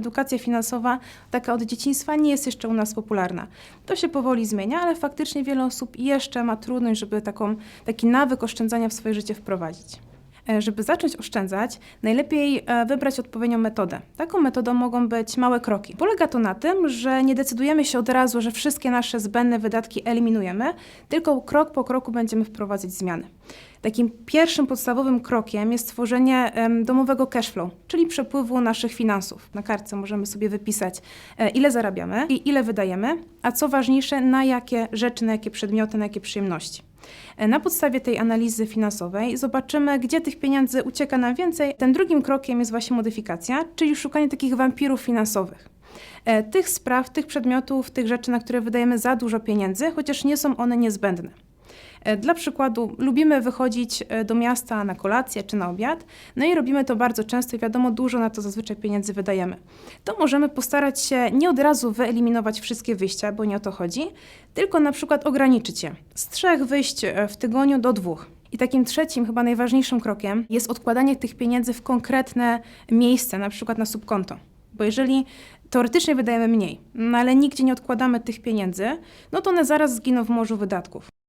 edukacja finansowa, taka od dzieciństwa, nie jest jeszcze u nas popularna. To się powoli zmienia, ale faktycznie wiele osób jeszcze ma trudność, żeby taką, taki nawyk oszczędzania w swoje życie wprowadzić. E, Żeby zacząć oszczędzać, najlepiej e, wybrać odpowiednią metodę. Taką metodą mogą być małe kroki. Polega to na tym, że nie decydujemy się od razu, że wszystkie nasze zbędne wydatki eliminujemy, tylko krok po kroku będziemy wprowadzać zmiany. Takim pierwszym podstawowym krokiem jest stworzenie domowego cashflow, czyli przepływu naszych finansów. Na kartce możemy sobie wypisać, e, ile zarabiamy i ile wydajemy, a co ważniejsze, na jakie rzeczy, na jakie przedmioty, na jakie przyjemności. E, Na podstawie tej analizy finansowej zobaczymy, gdzie tych pieniędzy ucieka nam więcej. Ten drugim krokiem jest właśnie modyfikacja, czyli szukanie takich wampirów finansowych. E, Tych spraw, tych przedmiotów, tych rzeczy, na które wydajemy za dużo pieniędzy, chociaż nie są one niezbędne. E, Dla przykładu, lubimy wychodzić e, do miasta na kolację czy na obiad, no i robimy to bardzo często i wiadomo, dużo na to zazwyczaj pieniędzy wydajemy. To możemy postarać się nie od razu wyeliminować wszystkie wyjścia, bo nie o to chodzi, tylko na przykład ograniczyć je z trzech wyjść e, w tygodniu do dwóch. I takim trzecim, chyba najważniejszym krokiem jest odkładanie tych pieniędzy w konkretne miejsce, na przykład na subkonto. Bo jeżeli teoretycznie wydajemy mniej, no ale nigdzie nie odkładamy tych pieniędzy, no to one zaraz zginą w morzu wydatków.